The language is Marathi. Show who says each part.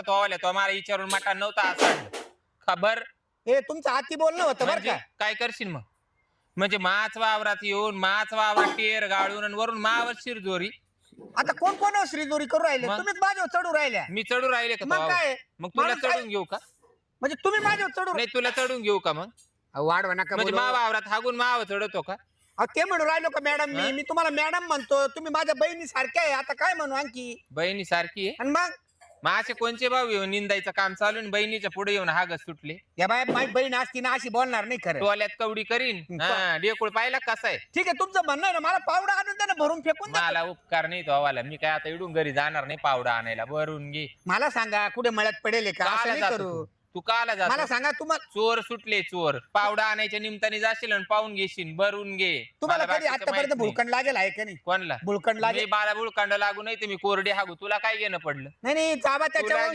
Speaker 1: तो आल्या तो मला विचारून मटा नव्हता असं. खबर?
Speaker 2: हे तुमचं हाती बोलणं होतं बरं
Speaker 1: म्हणजे
Speaker 2: का?
Speaker 1: काय करशील मग? म्हणजे माच वावरात येऊन माच वावरात टेर गाळून आणि वरून मावर शिरजोरी.
Speaker 2: आता कोण कोण श्रीदोरी करू राहिले?
Speaker 1: मग?
Speaker 2: तुम्हीच माझ्यावर चढू राहिल्या.
Speaker 1: मी चढू राहिले का
Speaker 2: मग काय?
Speaker 1: मग तुला
Speaker 2: माणूस काय-
Speaker 1: चढून घेऊ का?
Speaker 2: म्हणजे तुम्ही माझ्यावर चढू
Speaker 1: नाही तुला चढून घेऊ का मग?
Speaker 2: अहो, वाढवा नका
Speaker 1: म्हणजे
Speaker 2: बोलू.
Speaker 1: मा वावरात हागून माव चढवतो का?
Speaker 2: अहो, ते म्हणून राहिलो का मॅडम
Speaker 1: हा?
Speaker 2: मी मी तुम्हाला मॅडम म्हणतो तुम्ही माझ्या बहिणी सारख्या आहे. आता काय म्हणू आणखी?
Speaker 1: बहिणी सारखी आहे?
Speaker 2: आणि मग?
Speaker 1: मग असे कोणचे भाऊ येऊन निंदायचं काम चालू आणि बहिणीच्या पुढे येऊन हागत सुटले?
Speaker 2: या बाय माझी बहीण असती ना अशी बोलणार नाही खरं.
Speaker 1: टोल्यात कवडी करीन. हा डेकुळ पाहिला कसा आहे?
Speaker 2: ठीक आहे तुमचं म्हणणं आहे ना मला पावडा आणून द्या ना भरून फेकून द्या.
Speaker 1: मला उपकार नाही तो वाला मी काय आता इडून घरी जाणार नाही पावडा आणायला. भरून घे.
Speaker 2: मला सांगा कुठे मळ्यात पडेल का? असं
Speaker 1: काला
Speaker 2: नाही
Speaker 1: जातो
Speaker 2: करू.
Speaker 1: तू? तू काला
Speaker 2: मला
Speaker 1: जातो
Speaker 2: सांगा तुम्हाला
Speaker 1: चोर सुटले चोर. पावडा आणायच्या निमताने जाशील आणि पाहून घेशील भरून घे.
Speaker 2: तुम्हाला
Speaker 1: मला
Speaker 2: कधी
Speaker 1: बाकीचं
Speaker 2: आतापर्यंत
Speaker 1: नाही.
Speaker 2: भुळकण लागेल आहे का नाही?
Speaker 1: कोणला?
Speaker 2: भुळकण
Speaker 1: मी
Speaker 2: लागेल
Speaker 1: बाळा बुळकांड लागू नाही मी कोरडे हागू. तुला काय घेणं पडलं?
Speaker 2: नाही नाही जाबा
Speaker 1: तुला
Speaker 2: त्याच्यावर
Speaker 1: घेणं